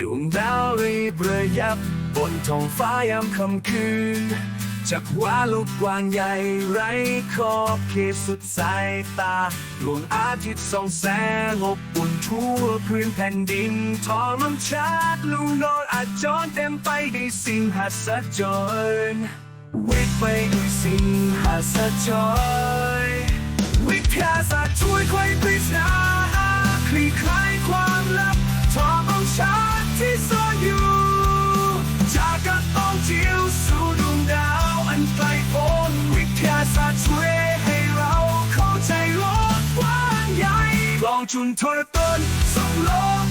ดวงดาวรีบระยับบนท้องฟ้ายามค่ำคืนจากว่าลูกกวางใหญ่ไร้ขอบเขตสุดสายตาดวงอาทิตย์ส่องแสงอบอุ่นทั่วพื้นแผ่นดินทอมชาติลูกนอนอาจจรเต็มไปด้วยสิ่งหัศจรรย์วิทไปด้วยสิ่งหัศจรรย์วิทยาศาสตร์ช่วยไขปริศนา ช่วยให้เราเข้าใจโลกกว้างใหญ่ลองจุนทรตนสองโลก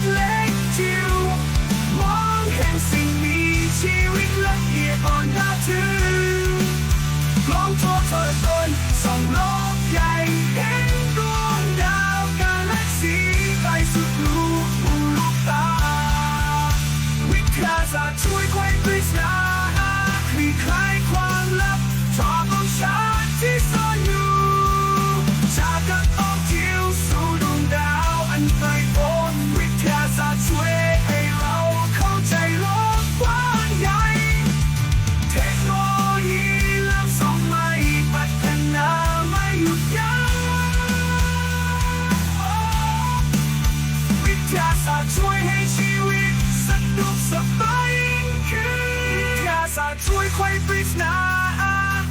จากกันทิวสู่ดวงดาวอันไกลโพ้นวิทยาศาสตร์ช่วยให้เราเข้าใจโลกกว้างใหญ่ เทคโนโลยีล้ำสมัยพัฒนไม่หยุดยั้งวิทยาศาสตร์ช่วยให้ชีวิตสนุกสบายขึ้นวิทยาศาสตร์ช่วยไขปริศนา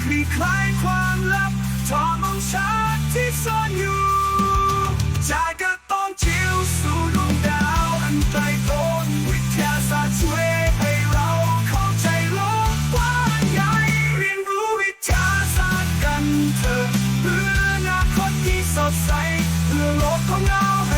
คลี่คลายความลับทอมองชันาใสเพื่อโลกของเรา